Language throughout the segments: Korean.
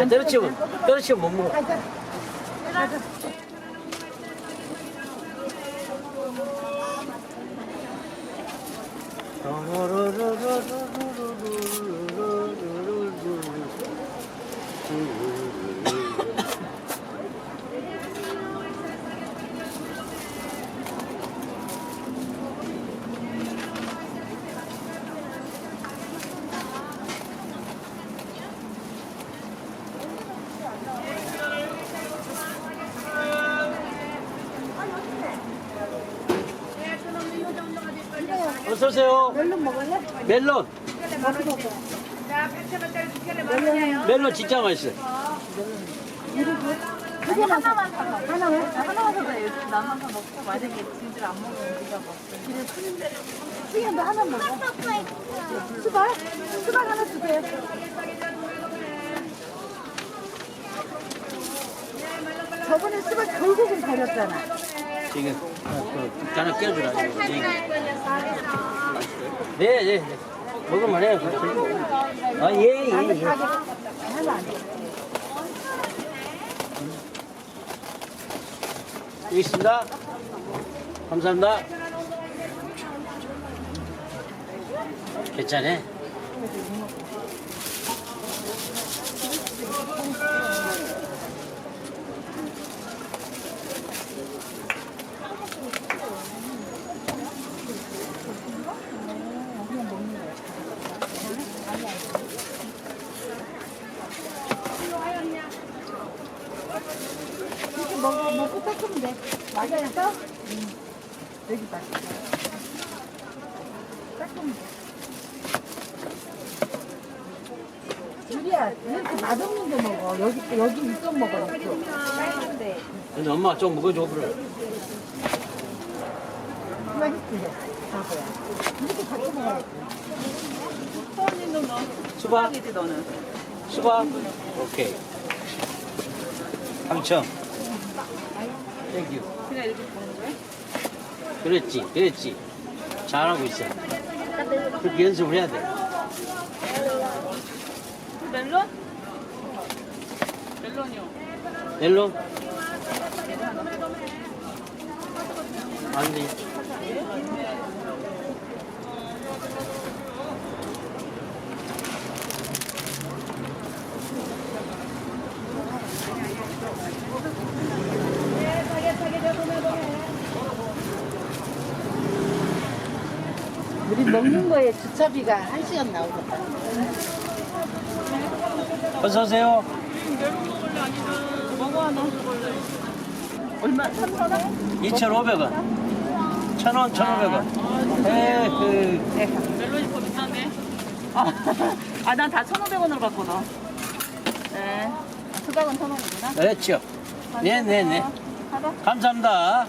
야, 때려치면, 때려치면 못 먹어. 어서 오세요. 멜론 먹을래? 멜론. 나도 먹어. 멜론 진짜 맛있어. 두개 하나만 사봐. 하나 왜? 하나만 사자. 요즘 나 항상 먹고 만약에 진들 안 먹으면 우리가 먹고. 수현도 하나 먹어. 수박? 수박 하나 주세요. 저번에 수박 결국은 버렸잖아. 지금, 어, 그, 하나 끼워주라. 이거. 이- 네, 네, 네. 먹으면 해요. 아, 예, 예, 예. 여기 있습니다. 감사합니다. 괜찮아. 이렇게 먹어, 먹고 닦으면 돼. 맞아요? 응. 여기 봐. 닦으면 돼. 유리야, 이렇게 맛없는 거 먹어. 여기, 여기 이쪽 먹어, 이쪽. 근데 엄마가 좀 먹어줘, 그래. 맛있지? 이렇게 같이 먹어야지. 수박이지 너는. 수박. 오케이. 당첨. 땡큐. 그냥 이렇게 보는 거야? 그랬지, 그랬지. 잘하고 있어. 그렇게 연습을 해야 돼. 그 멜론? 멜론이요. 멜론? 안 돼. 우리 먹는 거에 주차비가 한 시간 나오겠다. 어서 오세요. 먹어 하나. 얼마? 3,000원? 2,500원. 1,000원, 1,500원. 에이, 멜론이 더 비싸네. 아, 난 다 1,500원으로 봤거든. 네. 수박은 1,000원이구나. 그렇죠. 네 네네. 하다. 감사합니다.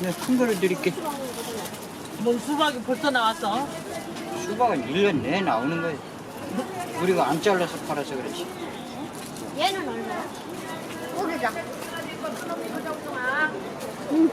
네, 큰 거를 드릴게. 뭔 수박이 벌써 나왔어? 수박은 1년 내에 나오는 거예요. 우리가 안 잘라서 팔아서 그렇지. 얘는 얼마야? 고기장. 응.